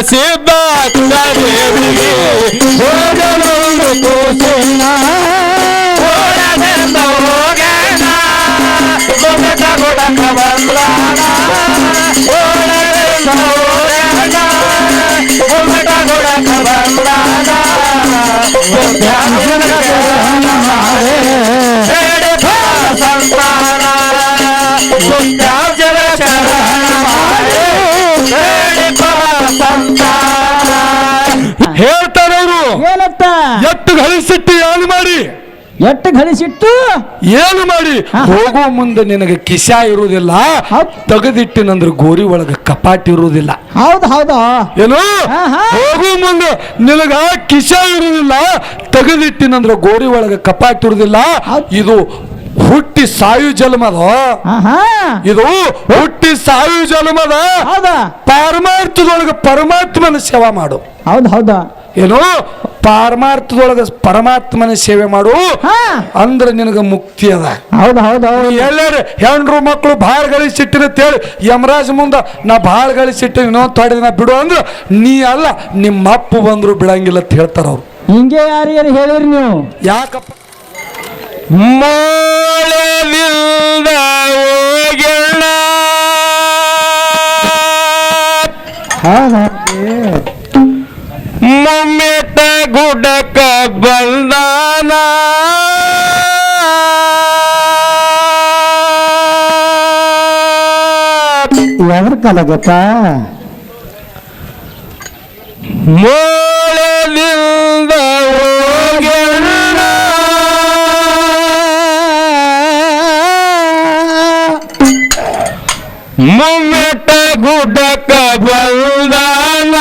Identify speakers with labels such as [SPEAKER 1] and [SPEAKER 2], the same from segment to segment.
[SPEAKER 1] కలసి బాగా కోసిన
[SPEAKER 2] ಎಟ್ಟು ಗಳಿಸಿಟ್ಟು
[SPEAKER 1] ಏನು ಮಾಡಿ. ಹೋಗೋ ಮುಂದೆ ನಿನಗೆ ಕಿಶ ಇರುವುದಿಲ್ಲ. ತೆಗೆದಿಟ್ಟಿನಂದ್ರೆ ಗೋರಿ ಒಳಗೆ ಕಪಾಟ್ ಇರುವುದಿಲ್ಲ
[SPEAKER 2] ಹೌದು ಹೌದ
[SPEAKER 1] ಏನು. ಹೋಗೋ ಮುಂದೆ ನಿನಗ ಕಿಶ ಇರುವುದಿಲ್ಲ ತೆಗೆದಿಟ್ಟಿನಂದ್ರೆ ಗೋರಿ ಒಳಗೆ ಕಪಾಟ್ ಇರುವುದಿಲ್ಲ. ಇದು ಹುಟ್ಟಿ ಸಾಯು ಜನ್ಮದ. ಇದು ಹುಟ್ಟಿ ಸಾಯು ಜನ್ಮದ
[SPEAKER 2] ಹೌದಾ?
[SPEAKER 1] ಪಾರಮಾರ್ಥದೊಳಗ ಪರಮಾತ್ಮನ ಸೇವಾ ಮಾಡು.
[SPEAKER 2] ಹೌದು ಹೌದಾ.
[SPEAKER 1] ಏನು? ಪಾರಮಾರ್ಥದೊಳಗ ಪರಮಾತ್ಮನ ಸೇವೆ ಮಾಡು. ಅಂದ್ರೆ ನಿನಗ ಮುಕ್ತಿ ಅದ.
[SPEAKER 2] ಹೌದು ಹೌದು
[SPEAKER 1] ಎಲ್ಲರೂ ಹೆಣ್ರು ಮಕ್ಕಳು ಭಾಳ ಗಳಿಸಿಟ್ಟಿನ ಹೇಳಿ ಯಮರಾಜ್ ಮುಂದ ನಾ ಭಾಳ ಗಳಿಸಿಟ್ಟಿನ ಇನ್ನೊಂದು ತೊಡೆ ದಿನ ಬಿಡು ಅಂದ್ರೆ ನೀ ಅಲ್ಲ ನಿಮ್ಮ ಅಪ್ಪು ಬಂದ್ರು ಬಿಡಂಗಿಲ್ಲ ಅಂತ ಹೇಳ್ತಾರ ಅವ್ರು.
[SPEAKER 2] ಹಿಂಗೆ ಯಾರ್ಯಾರು ಹೇಳಿರಿ ನೀವು?
[SPEAKER 1] ಯಾಕಪ್ಪ? ಮೋಳದಿಂದ ಹೋಗೆಣ್ಣ
[SPEAKER 2] ಹೌದಾ
[SPEAKER 1] ಮುಮ್ಮೆಟ್ಟ ಗುಡ್ಡಕ್ಕ ಬಂದಾನ.
[SPEAKER 2] ಎದ್ರ ಕಲಗತ್ತ
[SPEAKER 1] ಮೋಳದಿಂದ ಹೋಗೆಣ್ಣ ಮುಮ್ಮೆಟ್ಟ ಗುಡ್ಡಕ್ಕ ಬಂದಾನ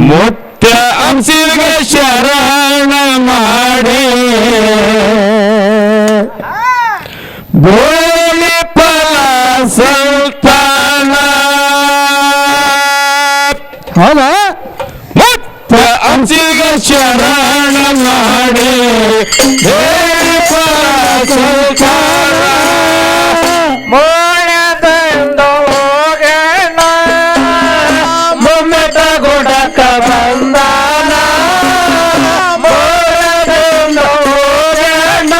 [SPEAKER 1] ಮುತ್ತ ಅಂಶಿಗೆ ಶರಣ ಮಾಡಿ ಬೋಳಿ ಫಲ ಸಂತಾನ
[SPEAKER 2] ಹೌದಾ
[SPEAKER 1] ಮುತ್ತ ಅಂಶಿಗೆ ಶರಣ ಮಾಡಿ. ಮೋಳದಿಂದ ಹೋಗೋಣ. ಮೊಮ್ಮೆಟ ಗುಡಕ ಬಂದಾನ. ಮೋಳದಿಂದ ಹೋಗೋಣ.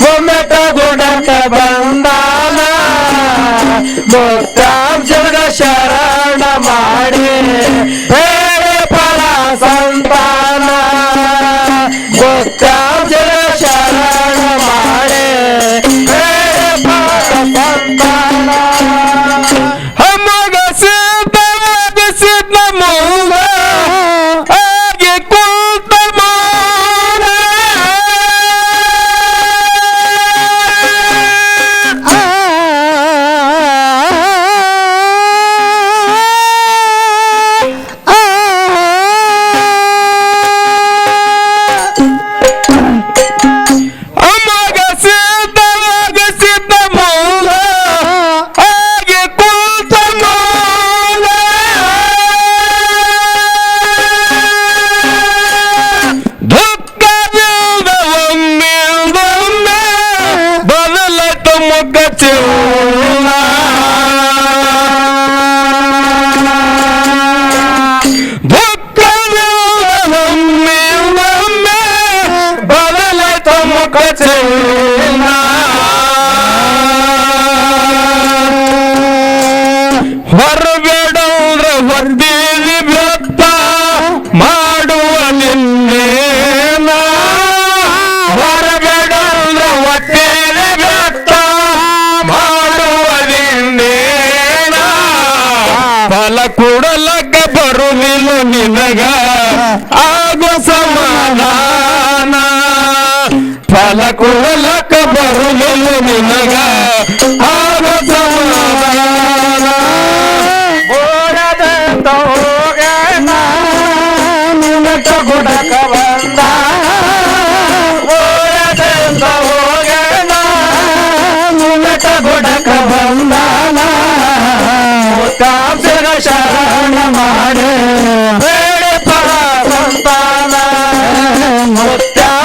[SPEAKER 1] ಮೊಮ್ಮೆಟ ಗುಡಕ ಬಂದಾನ. ಮುಕ್ತಾಂಶದ ಶರಣ ಮಾಡಿ. ಬರುವುದಿಲ್ಲ ನಿನಗ ಆಗೋ ಸಮಾಧಾನ. ಫಲ ಕೊಡಲಕ್ಕ ಬರುವುದಿಲ್ಲ ನಿನಗ. ಮುತ್ತಾಂಶನ ಶರಣ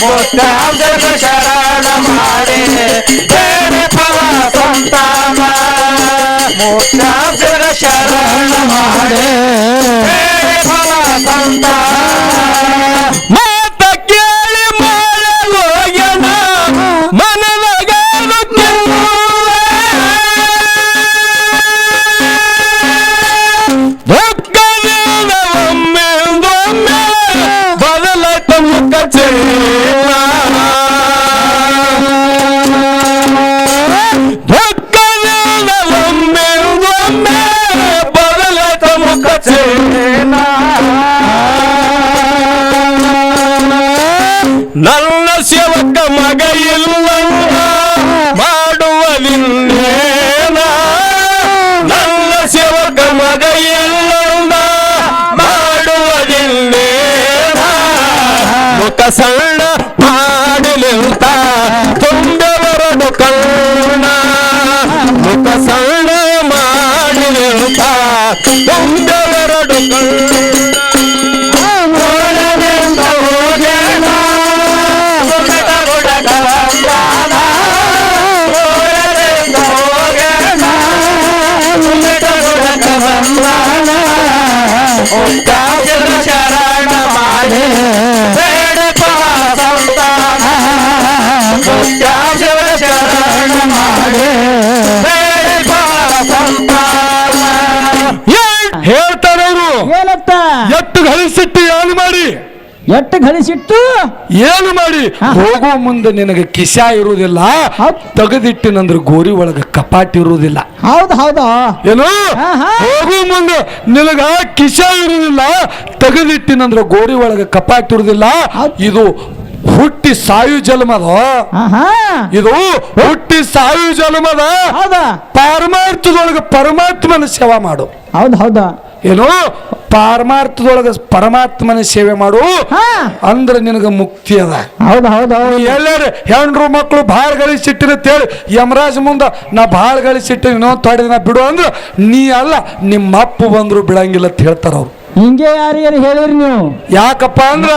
[SPEAKER 1] ಮುತ್ತಾಂಶನ ಶರಣ ಮಾಡಿ ಬೇರೆ ಫಲ ಸಂತಾನ ಮುತ್ತಾಂಶನ ಶರಣ ಮಾಡಿ ಬೇರೆ ನನ್ನ ಸೇವಕ ಮಗ ಇಲ್ಲ ಮಾಡುವಲಿನ್ನೇನ ಮುಖ ಸಣ್ಣ ಮಾಡಲಿಂತ ತುಂಬೆವರಡು ಕಣ್ಣ
[SPEAKER 3] ಗಳಿಸಿಟ್ಟು ಏನು ಮಾಡಿ?
[SPEAKER 2] ಎಟ್ಟು ಗಳಿಸಿಟ್ಟು
[SPEAKER 3] ಏನು ಮಾಡಿ. ಹೋಗೋ ಮುಂದೆ ನಿನಗೆ ಕಿಶ ಇರುವುದಿಲ್ಲ. ತೆಗೆದಿಟ್ಟಿನಂದ್ರೆ ಗೋರಿ ಒಳಗೆ ಕಪಾಟ್ ಇರುವುದಿಲ್ಲ.
[SPEAKER 2] ಹೌದು ಹೌದ.
[SPEAKER 3] ಏನು. ಹೋಗೋ ಮುಂದೆ ನಿನಗ ಕಿಶ ಇರುವುದಿಲ್ಲ ತೆಗೆದಿಟ್ಟಿನಂದ್ರೆ ಗೋರಿ ಒಳಗೆ ಕಪಾಟ್ ಇರುವುದಿಲ್ಲ. ಇದು ಹುಟ್ಟಿ ಸಾಯು ಜನ್ಮದ ಇದು ಹುಟ್ಟಿ ಸಾಯು ಜನ್ಮದ ಪಾರಮಾರ್ಥದೊಳಗ ಪರಮಾತ್ಮನ ಸೇವಾ ಮಾಡು.
[SPEAKER 2] ಹೌದು ಹೌದಾ.
[SPEAKER 3] ಏನು? ಪಾರಮಾರ್ಥದೊಳಗ ಪರಮಾತ್ಮನ ಸೇವೆ ಮಾಡು. ಅಂದ್ರೆ ನಿನಗೆ ಮುಕ್ತಿ ಅದ.
[SPEAKER 2] ಹೌದು ಹೌದು
[SPEAKER 3] ಎಲ್ಲಾರು ಹೆಣ್ರು ಮಕ್ಕಳು ಭಾಳ ಗಳಿಸಿಟ್ಟಿನ ತೇಳಿ ಯಮರಾಜ್ ಮುಂದ ನಾ ಭಾಳ ಗಳಿಸಿಟ್ಟಿನ ಇನ್ನೊಂದು ತೊಡೆ ಬಿಡು ಅಂದ್ರೆ ನೀ ಅಲ್ಲ ನಿಮ್ಮ ಅಪ್ಪು ಬಂದ್ರು ಬಿಡಂಗಿಲ್ಲ ಅಂತ ಹೇಳ್ತಾರ ಅವ್ರು.
[SPEAKER 2] ಹಿಂಗೆ ಯಾರಿಗಾರು ಹೇಳಿರಿ ನೀವು?
[SPEAKER 3] ಯಾಕಪ್ಪ ಅಂದ್ರ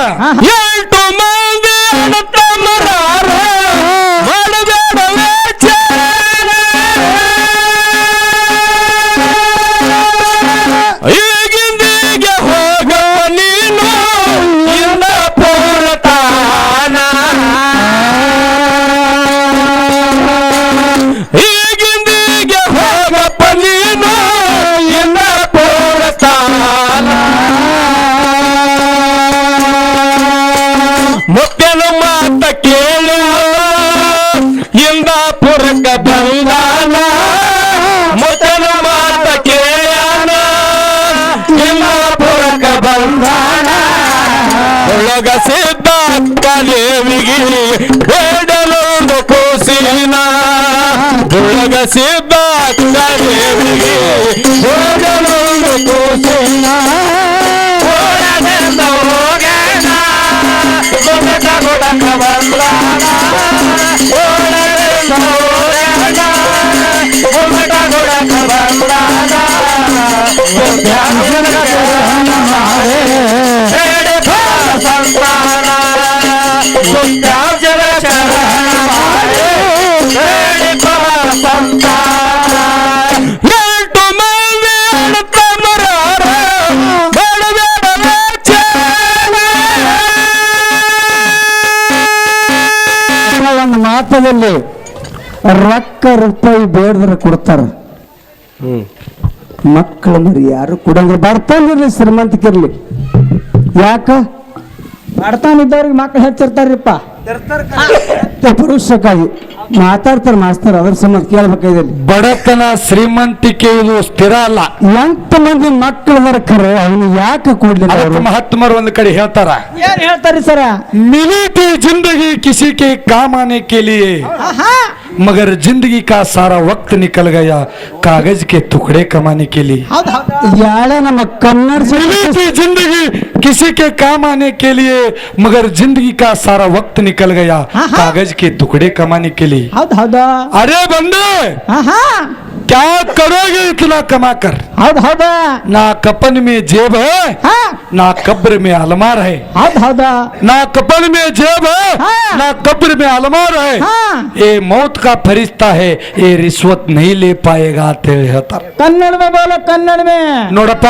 [SPEAKER 1] అక్కదేవికి వేడలోందు కోసిన దుడగ సిద్ధ అక్కదేవికి వేడలోందు కోసిన ధ్యాన
[SPEAKER 2] ಒಂದು ಮಾತದಲ್ಲಿ ರೊಕ್ಕ ರೂಪಾಯಿ ಬೇಡದ್ರೆ ಕೊಡ್ತಾರ. ಮಕ್ಕಳ ಮರಿ ಯಾರು ಕೊಡಂಗ ಬರ್ತಾನಿರ್ಲಿ ಶ್ರೀಮಂತಿಕಿರ್ಲಿ ಯಾಕ? ಬಡತಾನಿದ್ದವ್ರಿಗೆ ಮಕ್ಕಳು ಹೆಚ್ಚಿರ್ತಾರ್ರಿಪ್ಪ. ಪುರುಷಕ್ಕಾಗಿ ಮಾತಾಡ್ತಾರೆ ಮಾಸ್ತಾರ ಅದ್ರ ಸಂಬಂಧ ಕೇಳಬೇಕಾಗಿದೆ.
[SPEAKER 3] ಬಡತನ ಶ್ರೀಮಂತಿಕೆ ಇದು ಸ್ಥಿರ ಅಲ್ಲ.
[SPEAKER 2] ಎಂಟು ಮಂದಿ ಮಕ್ಕಳು ಅದರ ಅವನು ಯಾಕೆ ಕೊಡ್ಲಿಲ್ಲ ಹತ್ತು
[SPEAKER 3] ಮಹಾತ್ಮರು ಒಂದು ಕಡೆ ಹೇಳ್ತಾರ
[SPEAKER 2] ಏನ್ ಹೇಳ್ತಾರೆ ಸರ?
[SPEAKER 3] ಮಿಲಿಟಿ ಜಿಂದಗಿ ಕಿಸಿಕೆ ಕಾಮಾನೆ ಕೇಳಿ मगर ज़िंदगी का सारा वक्त निकल गया कागज़ के टुकड़े कमाने के लिए। ज़िंदगी किसी के काम आने के लिए मगर ज़िंदगी का सारा वक्त निकल गया कागज़ के टुकड़े कमाने के लिए। अरे बंदे! क्या करोगे इतना कमा कर ना कपन में जेब है
[SPEAKER 2] हाँ?
[SPEAKER 3] ना कब्र में अलमार है
[SPEAKER 2] ಹೌದ್ ಹೌದಾ
[SPEAKER 3] ना कपन में जेब है
[SPEAKER 2] हाँ।
[SPEAKER 3] ना कब्र में अलमार है
[SPEAKER 2] हाँ।
[SPEAKER 3] ये मौत का फरिश्ता है ये रिश्वत नहीं ले पाएगा ಅಂತ ಹೇಳಿ ಹೇಳ್ತಾರೆ
[SPEAKER 2] ಕನ್ನಡ ಮೇ ಬೋಲ ಕನ್ನಡ ಮೇ
[SPEAKER 3] ನೋಡಪ್ಪ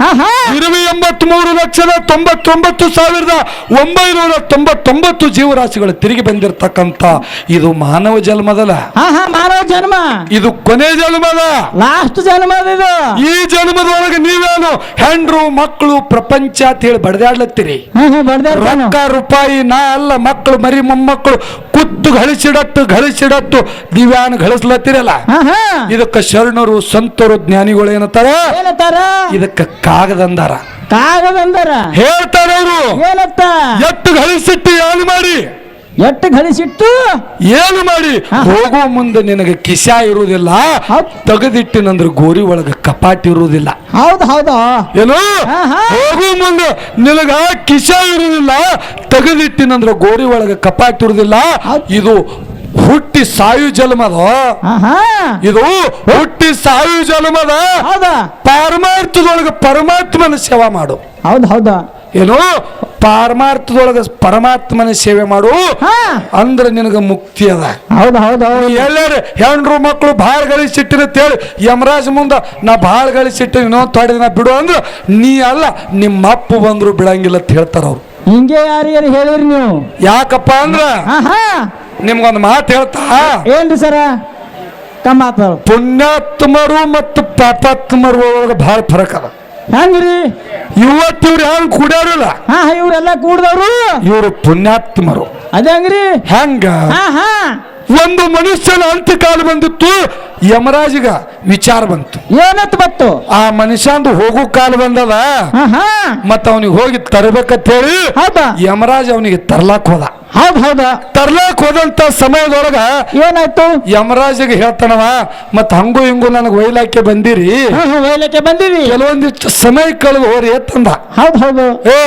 [SPEAKER 2] ಹಾ ಹಾ
[SPEAKER 3] ಇರುವೆ ಎಂಬತ್ಮೂರು ಲಕ್ಷದ ತೊಂಬತ್ತೊಂಬತ್ತು ಸಾವಿರದ ಒಂಬೈನೂರ ತೊಂಬತ್ತೊಂಬತ್ತು ಜೀವರಾಶಿಗಳು ತಿರುಗಿ ಬಂದಿರತಕ್ಕಂತ ಇದು ಮಾನವ ಜನ್ಮದಲ್ಲ
[SPEAKER 2] ಹಾ ಹಾ ಮಾನವ ಜನ್ಮ
[SPEAKER 3] ಇದು ಕೊನೆ ಜನ್ಮದ
[SPEAKER 2] ಲಾಸ್ಟ್ ಜನ್ಮ ಇದು
[SPEAKER 3] ಈ ಜನ್ಮದೊಳಗೆ ನೀವೇನು ಹೆಂಡ್ರು ಮಕ್ಕಳು ಪ್ರಪಂಚ ಅಂತ ಹೇಳಿ ಬಡದಾಡ್ಲತ್ತೀರಿ. ರೊಕ್ಕ ರೂಪಾಯಿ ನಾ ಅಲ್ಲ ಮಕ್ಕಳು ಮರಿ ಮೊಮ್ಮಕ್ಕಳು ಕುತ್ತು ಗಳಿಸಿಡತ್ತು ಗಳಿಸಿಡತ್ತು ದಿವ್ಯಾನ್ ಗಳಿಸ್ಲತ್ತಿರಲ್ಲ
[SPEAKER 2] ಹಾ
[SPEAKER 3] ಇದಕ್ಕ ಶರಣರು ಸಂತರು ಜ್ಞಾನಿಗಳು
[SPEAKER 2] ಏನತ್ತಾರ?
[SPEAKER 3] ಇದಕ್ಕ ಕಾಗದಂದಾರ.
[SPEAKER 2] ಕಾಗದಂದಾರ?
[SPEAKER 3] ಹೇಳ್ತಾರ ಅವರು ಎತ್ತು ಗಳಿಸಿಟ್ಟು ಯಾನ್ ಮಾಡಿ?
[SPEAKER 2] ಎಟ್ಟು ಗಳಿಸಿಟ್ಟು
[SPEAKER 3] ಏನು ಮಾಡಿ. ಹೋಗೋ ಮುಂದೆ ನಿನಗೆ ಕಿಶ ಇರುವುದಿಲ್ಲ. ತೆಗೆದಿಟ್ಟಿನಂದ್ರೆ ಗೋರಿ ಒಳಗೆ ಕಪಾಟ್ ಇರುವುದಿಲ್ಲ.
[SPEAKER 2] ಹೌದು ಹೌದಾ.
[SPEAKER 3] ಏನು. ಹೋಗೋ ಮುಂದೆ ನಿನಗ ಕಿಶ ಇರುವುದಿಲ್ಲ. ತೆಗೆದಿಟ್ಟಿನಂದ್ರೆ ಗೋರಿ ಒಳಗೆ ಕಪಾಟ್ ಇರುವುದಿಲ್ಲ. ಇದು ಹುಟ್ಟಿ ಸಾಯು ಜನ್ಮದ ಇದು ಹುಟ್ಟಿ ಸಾಯು ಜನ್ಮದ ಪಾರಮಾರ್ಥದೊಳಗ ಪರಮಾತ್ಮನ ಸೇವಾ ಮಾಡು.
[SPEAKER 2] ಹೌದು ಹೌದಾ.
[SPEAKER 3] ಏನು? ಪಾರಮಾರ್ಥದೊಳಗ ಪರಮಾತ್ಮನ ಸೇವೆ ಮಾಡು. ಅಂದ್ರೆ ನಿನಗ ಮುಕ್ತಿ ಅದ.
[SPEAKER 2] ಹೌದು ಹೌದ್
[SPEAKER 3] ಎಲ್ಲರೂ ಹೆಣ್ರು ಮಕ್ಕಳು ಭಾಳ ಗಳಿಸಿಟ್ಟಿನ ಅಂತೇಳಿ ಯಮರಾಜ್ ಮುಂದ ನಾ ಭಾಳ ಗಳಿಸಿಟ್ಟು ಇನ್ನೊಂದು ತೊಡೆ ದಿನ ಬಿಡು ಅಂದ್ರೆ ನೀ ಅಲ್ಲ ನಿಮ್ಮ ಅಪ್ಪು ಬಂದ್ರು ಬಿಡಂಗಿಲ್ಲ ಅಂತ ಹೇಳ್ತಾರ ಅವ್ರು.
[SPEAKER 2] ಹಿಂಗೆ ಯಾರ್ಯಾರು ಹೇಳಿರಿ ನೀವು?
[SPEAKER 3] ಯಾಕಪ್ಪ ಅಂದ್ರ ನಿಮ್ಗೊಂದು ಮಾತು ಹೇಳ್ತಾ?
[SPEAKER 2] ಏನ್ರಿ ಸರ?
[SPEAKER 3] ಪುಣ್ಯಾತ್ಮರು ಮತ್ತು ಪಾಪಾತ್ಮರು ಒಳಗೆ ಭಾಳ ಫರಕ್ ಅದ.
[SPEAKER 2] ಹೆಂಗ್ರಿ?
[SPEAKER 3] ಇವತ್ತು ಇವ್ರು ಹೆಂಗ್ ಕುಡಿಯೋರಿಲ್ಲ?
[SPEAKER 2] ಹಾ ಇವರೆಲ್ಲ ಕೂಡ್ದವ್ರು?
[SPEAKER 3] ಇವರು ಪುಣ್ಯಾತ್ಮರು.
[SPEAKER 2] ಅದೇ ಹೆಂಗ್ರಿ?
[SPEAKER 3] ಹೆಂಗ?
[SPEAKER 2] ಹಾ ಹಾ.
[SPEAKER 3] ಒಂದು ಮನುಷ್ಯನ ಅಂತ್ಯಕಾಲ ಬಂದಿತ್ತು ಯಮರಾಜಿಗ ವಿಚಾರ ಬಂತು.
[SPEAKER 2] ಏನತ್ ಬಂತು?
[SPEAKER 3] ಆ ಮನುಷ್ಯಂದು ಹೋಗೋ ಕಾಲ ಬಂದದ. ಮತ್ತ ಅವನಿಗೆ ಹೋಗಿ ತರಬೇಕಂತ ಹೇಳಿ ಯಮರಾಜ್ ಅವನಿಗೆ ತರ್ಲಾಕ್ ಹೋದ.
[SPEAKER 2] ಹೌದ್ ಹೌದ.
[SPEAKER 3] ತರ್ಲಾಕ್ ಹೋದಂತ ಸಮಯದೊಳಗ
[SPEAKER 2] ಏನಾಯ್ತು?
[SPEAKER 3] ಯಮರಾಜಿಗೆ ಹೇಳ್ತಾನವ ಮತ್ ಹಂಗು ಹಿಂಗು ನನಗೆ ಒಯ್ಲಾಕೆ ಬಂದಿರಿ.
[SPEAKER 2] ಒಯ್ಲಾಕೆ ಬಂದಿರಿ.
[SPEAKER 3] ಕೆಲವೊಂದಿಷ್ಟು ಸಮಯ ಕಳೆದು ಹೋರಿ ಎತ್ತಂದ
[SPEAKER 2] ಹೌದ್ ಹೌದು.
[SPEAKER 3] ಏ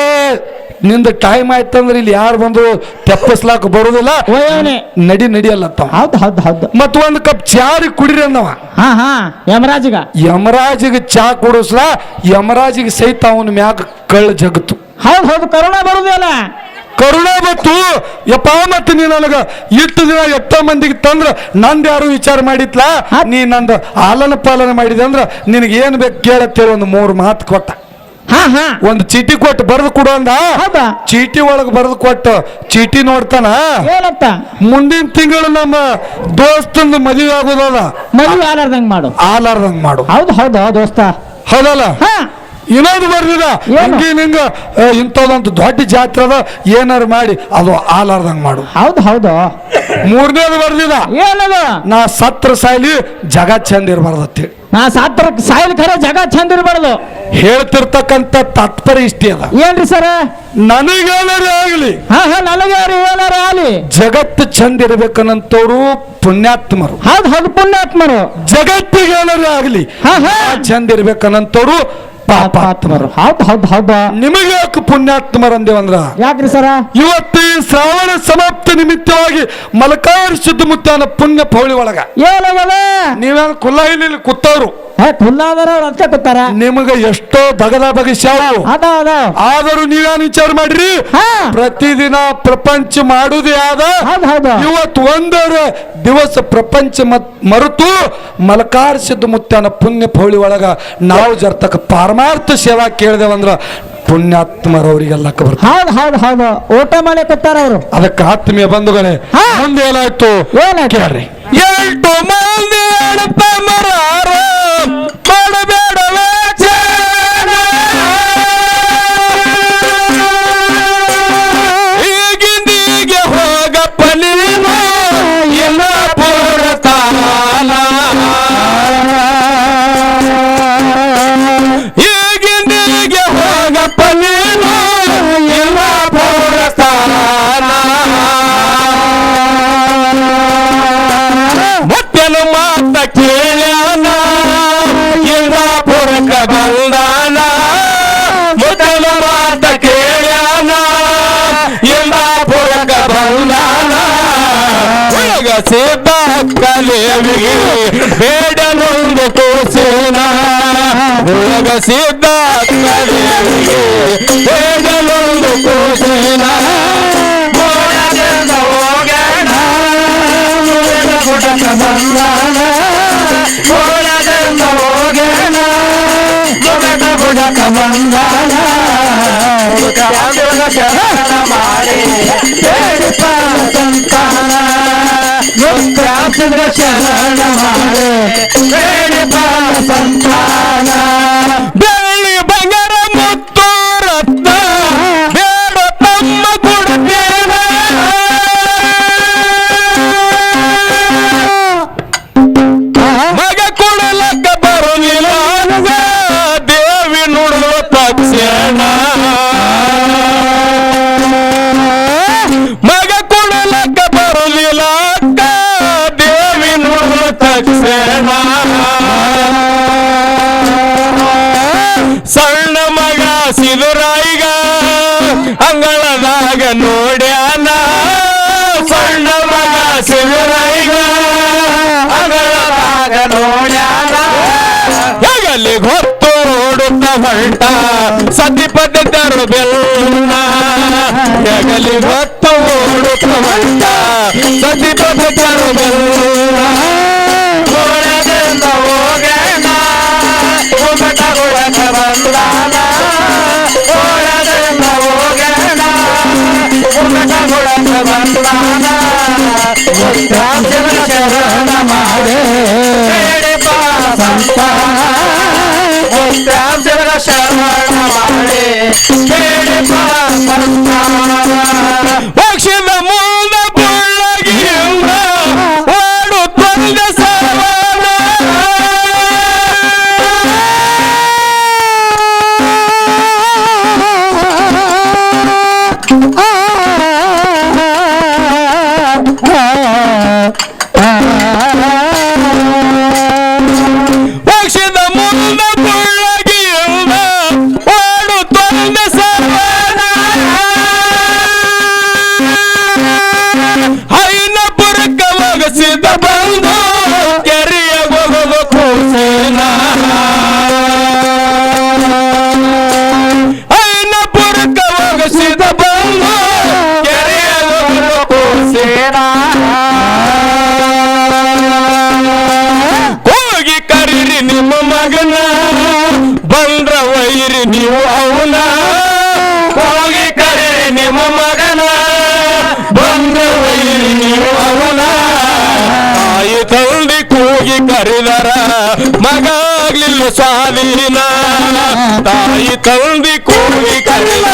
[SPEAKER 3] ನಿಂದ ಟೈಮ್ ಆಯ್ತಂದ್ರೆ ಇಲ್ಲಿ ಯಾರು ಬಂದು ತೆಪ್ಪಸ್ಲಾಕ ಬರುದಿಲ್ಲ?
[SPEAKER 2] ನಡಿ
[SPEAKER 3] ನಡಿ ನಡಿಯಲ್ಲತ್ತ
[SPEAKER 2] ಹೌದ್ ಹೌದ್ ಹೌದು.
[SPEAKER 3] ಮತ್ ಒಂದ್ ಕಪ್ ಚಾರಿ ಕುಡಿರಿ ಅಂದವ
[SPEAKER 2] ಹಾ ಹಾ ಯಮರಾಜಿಗ.
[SPEAKER 3] ಯಮರಾಜಿಗೆ ಚಾ ಕುಡಿಸ್ಲ ಯಮರಾಜಿಗೆ ಸಹಿತ ಅವನ ಮ್ಯಾಗ ಕಳ್ಳ ಜಗತ್ತು.
[SPEAKER 2] ಹೌದ್ ಹೌದು ಕರೋನಾ ಬರುದಿಲ್ಲ
[SPEAKER 3] ಕರುಣೆ ಬತ್ತು. ಯಪ್ಪ ಮತ್ತೆ ನೀ ನನಗ ಇಟ್ಟು ದಿನ ಎಷ್ಟ ಮಂದಿಗೆ ತಂದ್ರ ನಂದ್ ಯಾರು ವಿಚಾರ ಮಾಡಿತ್ಲಾ. ನೀ ನಂದು ಆಲನ ಪಾಲನೆ ಮಾಡಿದೆ ಅಂದ್ರ ನಿನಗೆ ಏನ್ ಬೇಕು ಕೇಳತ್ತೇಳಿ ಒಂದು ಮೂರು ಮಾತು ಕೊಟ್ಟ.
[SPEAKER 2] ಹಾ ಹಾ.
[SPEAKER 3] ಒಂದು ಚೀಟಿ ಕೊಟ್ಟು ಬರೆದು ಕೊಡು ಅಂದ.
[SPEAKER 2] ಹೌದಾ?
[SPEAKER 3] ಚೀಟಿ ಒಳಗೆ ಬರೆದು ಕೊಟ್ಟು ಚೀಟಿ ನೋಡ್ತಾನ?
[SPEAKER 2] ಏನಪ್ಪ
[SPEAKER 3] ಮುಂದಿನ ತಿಂಗಳು ನಮ್ಮ ದೋಸ್ತಂದು ಮದುವೆ ಆಗೋದಲ್ಲ.
[SPEAKER 2] ಮದುವೆ ಆಲಾರ್ದಂಗ್ ಮಾಡು.
[SPEAKER 3] ಆಲಾರ್ದಂಗ್ ಮಾಡು.
[SPEAKER 2] ಹೌದು ಹೌದು ದೋಸ್ತ.
[SPEAKER 3] ಹೌದಲ್ಲ?
[SPEAKER 2] ಹಾ.
[SPEAKER 3] ಇನ್ನೊಂದು ಬರ್ದಿದ? ಹಿಂಗೆ ನಿಂಗ ಇಂಥದೊಂದು ದೊಡ್ಡ ಜಾತ್ರೆ ಅದ ಏನಾರು ಮಾಡಿ ಅದು ಆಲಾರ್ದಂಗ್ ಮಾಡು.
[SPEAKER 2] ಹೌದು ಹೌದು.
[SPEAKER 3] ಮೂರನೇದು ಬರ್ದಿದ.
[SPEAKER 2] ಏನದ?
[SPEAKER 3] ನಾ ಸತ್ರ ಸಾಯ್ಲಿ ಜಗ ಚಂದ ಇರಬಾರ್ದತ್ತಿ
[SPEAKER 2] ನಾ ಸತ್ರ ಸಾಯ್ಲಿ ಖರೆ ಜಗ ಚಂದ ಇರಬಾರ್ದು.
[SPEAKER 3] ಹೇಳ್ತಿರ್ತಕ್ಕಂಥ ತಾತ್ಪರ್ಯ ಇಷ್ಟೇ ಅದ.
[SPEAKER 2] ಏನ್ರಿ ಸರ?
[SPEAKER 3] ನನಗೇನಾರು ಆಗಲಿ.
[SPEAKER 2] ಹಾ ಹಾ ನನಗೆ ಏನಾರ ಆಲಿ
[SPEAKER 3] ಜಗತ್ತು ಚಂದ ಇರ್ಬೇಕನ್ನಂತವ್ರು ಪುಣ್ಯಾತ್ಮರು.
[SPEAKER 2] ಹೌದು ಹೌದು ಪುಣ್ಯಾತ್ಮರು.
[SPEAKER 3] ಜಗತ್ತಿಗೆ ಏನಾರು ಆಗಲಿ.
[SPEAKER 2] ಹಾ ಹಾ.
[SPEAKER 3] ಚಂದ ಇರ್ಬೇಕನ್ನಂತವ್ರು ಪಾಪಾತ್ಮರು.
[SPEAKER 2] ಹೌದು ಹೌದು ಹೌದು.
[SPEAKER 3] ನಿಮಗೆ ಯಾಕೆ ಪುಣ್ಯಾತ್ಮರಂದೇವಂದ್ರ
[SPEAKER 2] ಯಾಕ್ರಿ ಸರ?
[SPEAKER 3] ಇವತ್ತು ಈ ಶ್ರಾವಣ ಸಮಾಪ್ತಿ ನಿಮಿತ್ತವಾಗಿ ಮಲಕಾರ ಮುತ್ತಾನ ಪುಣ್ಯ ಪೌಳಿ ಒಳಗ.
[SPEAKER 2] ಏನಾಗದ
[SPEAKER 3] ನೀವೇನು ಕುಲ್ಲ ಇಲ್ಲಿ ಕುತ್ತವ್ರು
[SPEAKER 2] ನಿಮಗ ಕುಲ್ಲಾದರ ಅವ್ರು ಕೂತಾರ?
[SPEAKER 3] ನಿಮಗೆ ಎಷ್ಟೋ ಬಗದ ಬಗಸ್ಯಾವು.
[SPEAKER 2] ಅದ ಅದ.
[SPEAKER 3] ಆದರೂ ನೀವೇನು ವಿಚಾರ ಮಾಡ್ರಿ? ಪ್ರತಿದಿನ ಪ್ರಪಂಚ ಮಾಡುದೇ ಆದ ಇವತ್ತು ಒಂದರ ದಿವಸ ಪ್ರಪಂಚ ಮರೆತು ಮಲಕಾರ ಸಿದ್ಧ ಮುತ್ತಾನ ಪುಣ್ಯ ಪೌಳಿ ಒಳಗ ನಾವು ಜರ್ತಕ್ಕ ಪಾರಮಾರ್ಥ ಸೇವಾ ಕೇಳಿದೆವಂದ್ರ ಪುಣ್ಯಾತ್ಮರವರಿಗೆಲ್ಲ ಬರ್ತಾರೆ
[SPEAKER 2] ಹೌದು ಹೌದು ಹೌದು. ಊಟ ಮಾಡಿ ಕೊಟ್ಟಾರ ಅವರು.
[SPEAKER 3] ಅದಕ್ಕೆ ಆತ್ಮೀಯ ಬಂಧುಗಳೇ. ಮುಂದೆ ಏನಾಯ್ತು? ಕೇಳ್ರಿ.
[SPEAKER 1] ಎಂಟು ಮಂದಿ సిద్ధలేవి వేడనుందు కూసిన ఉలగ సిద్ధలేవి వేడనుందు కూసిన ಬಂದಾನ ಶರಣ ಮಾಡಿ ಸಂತಾನ. ನೋಡ್ಯಾನ? ಸಣ್ಣ ಮಗ ಸಿದುರಾಯಿಗ ಅಂಗಳದಾಗ ನೋಡ್ಯಾನ? ಹೆಗಲಿ ಹೊತ್ತು ಓಡುತ್ತ ಹೊಂಟ ಸತಿ ಪದ್ಧತರು ಬೆಲ್ಲ ಹೆಗಲಿ ಹೊತ್ತು ಓಡುತ್ತ ಹೊಂಟ ಸತಿ ಬೆಲ್ಲ ಮುಕ್ತಾಂಶದ ಶರಣ ಮಾಡೆ ಬೇಡಿಪ ಸಂತಾನ ಮುಕ್ತಾಂಶದ ಶರಣ ಮಾಡೆ ಬೇಡಿಪ Allah స్వామినా తాయి తండ్రి కోడి కళ్ళ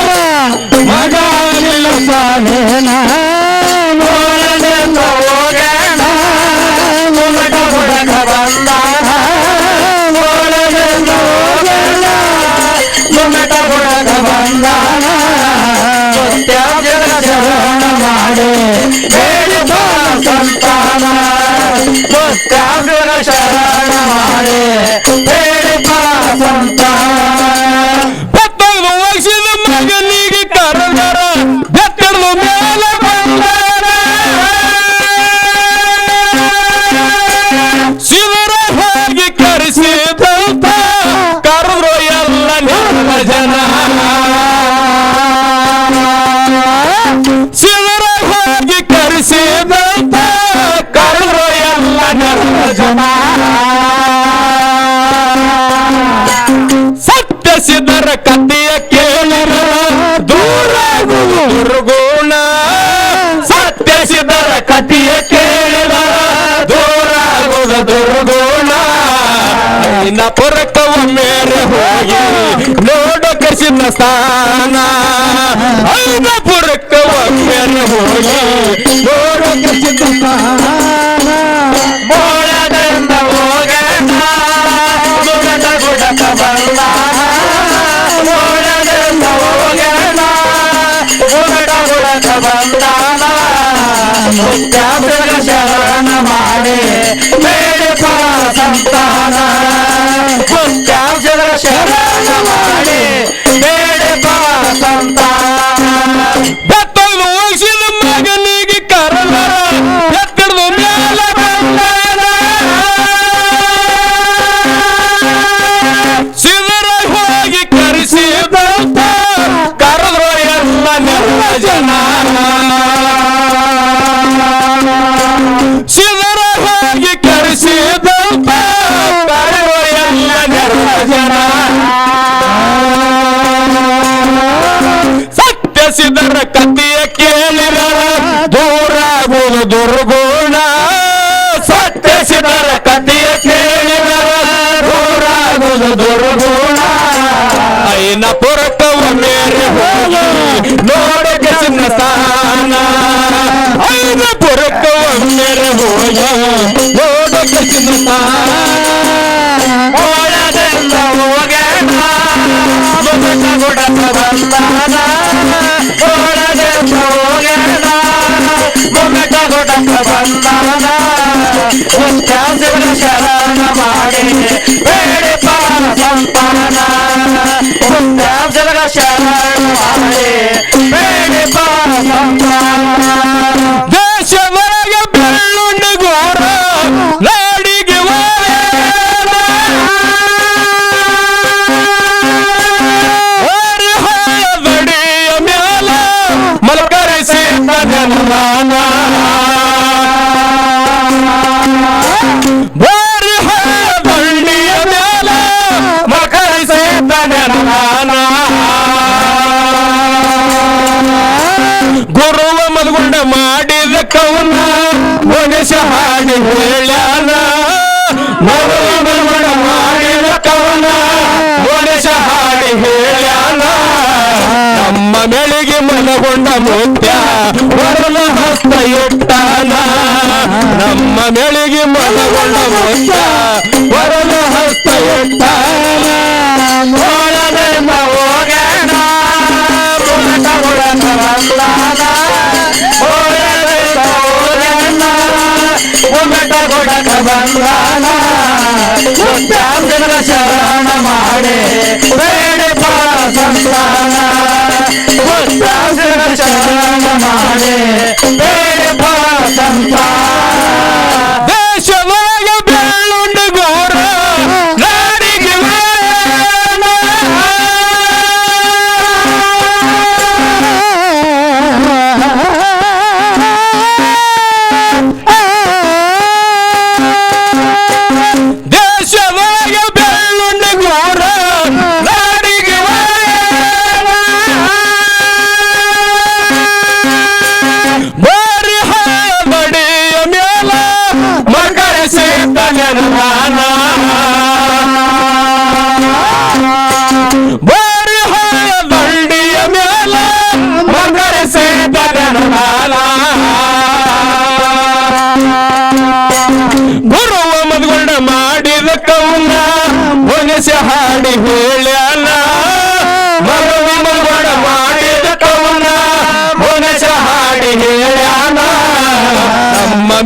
[SPEAKER 1] ಕರೆದ್ರು ಎಲ್ಲ ನಿಮ್ಮ ಜನ ದುರ್ಗುಣ. ಸತ್ಯ ಸಿದ್ಧರ ಕಥೆಯ ಕೇಳಿದ ದೂರಾಗುವುದು ದುರ್ಗುಣ. ನಿನ್ನ ಪುರಕವ ಮೇರೆ ಹೋಗಿ ನೋಡ ಕಸಿನ ಸ್ಥಾನ. ಐನ ಪುರಕವ ಮೇರೆ ಹೋಗಿ ನೋಡ ಕಸಿನ ಸ್ಥಾನ. ಮುತ್ಯಾಸರ ಶರಣ ಮಾಡಿ. ಬೇಡಪ್ಪ ಸಂತಾನ. ಮುತ್ಯಾಸರ ಶರಣ ಮಾಡಿ. ಬೇಡಪ್ಪ ಸಂತಾನ. ಬೆತ್ತಲು ವಯಸ್ಸಿನ ಮಗನಿಗೆ ಕರಲರ ಎತ್ತಡದು ಮೇಲೆ ಶಿವರ ಹೋಗಿ ಕರೆಸಿದಂತ ಕರೆದ್ರು ಎಲ್ಲ ನೆಲ ಜನ. ದುರ್ಗುಣ ಸತ್ಯ ಸಿದ್ಧರ ಕಥೆಯ ಕೇಳಿರ ದೂರಾಗುವುದು ದುರ್ಗುಣ. ಐನ ಪುರಕವ ಮೇರೆ ಹೋಗಿ ನೋಡಕ್ಕೆ ಚಿನ್ನ ಸ್ಥಾನ. ಐನ ಪುರಕವ ಮೇರೆ ಹೋಗಿ ನೋಡಕ್ಕೆ ಚಿನ್ನ ಸ್ಥಾನ. ಓಡದಿಂದ ಹೋಗೋಣ ಮುಗುಟ ಗುಡಕ ಬಂದಾನ ಮುತ್ಯಾಸಿಗಳ ಶರಣ ಮಾಡಿ ಬೇಡಿ ಪಾನ ಶರಣ ಮಾಡಿ ಬೇಡಿ ಪಾನ ಮಲ್ಗೊಂಡ ಮಾಡಿದ ಕವನ ಒಣಸ ಹಾಡಿ ಹೇಳ್ಯಾನ. ಮಲ್ಗೊಂಡ ಮಾಡಿದ ಕವನ ಒಣಸ ಹಾಡಿ ಹೇಳ್ಯಾನ. ನಮ್ಮ ಮೆಳಿಗೆ ಮನಗೊಂಡ ಮುತ್ಯ ವರನ ಹಸ್ತ ಇಟ್ಟಾನ. ನಮ್ಮ ಮೆಳಿಗೆ ಮನಗೊಂಡ ಮುತ್ಯ ವರನ ಹಸ್ತ ಇಟ್ಟಾನ. ಬಂದಾನ ಮುತ್ಯಾಂಶಗಳ ಶರಣ ಮಾಡೆ. ಬೇಡಪ್ಪ ಸಂತಾನ. ಮುತ್ಯಾಂಶಗಳ ಶರಣ ಮಾಡೆ. ಬೇಡಪ್ಪ ಸಂತಾನ.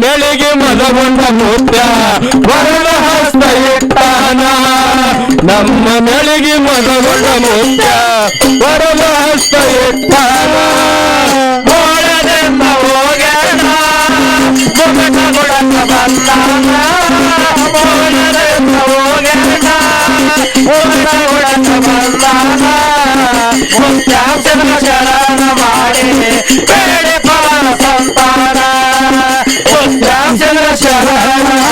[SPEAKER 1] ಬೆಳಿಗ್ಗೆ ಮಲಗೊಂಡ ಮೂತ್ರ ವರಣ ಹಸ್ತ ಇಟ್ಟಾನ ನಮ್ಮ ಬೆಳಿಗ್ಗೆ ಮಲಗೊಂಡ ಮೂತ್ರ ವರಣ ಹಸ್ತ ಇಟ್ಟಾನ ಓಡದೆಂಬ ಹೋಗಣ ಮುಖಟ ಗುಡಕ ಬಂದಾನ ಓಡದೆಂಬ ಹೋಗಣ ಮುಖಟ ಗುಡಕ ಬಂದಾನ ಮುಖ್ಯಾಂಶ ಶರಣ ಮಾಡಿ ಬೇಡ Amen.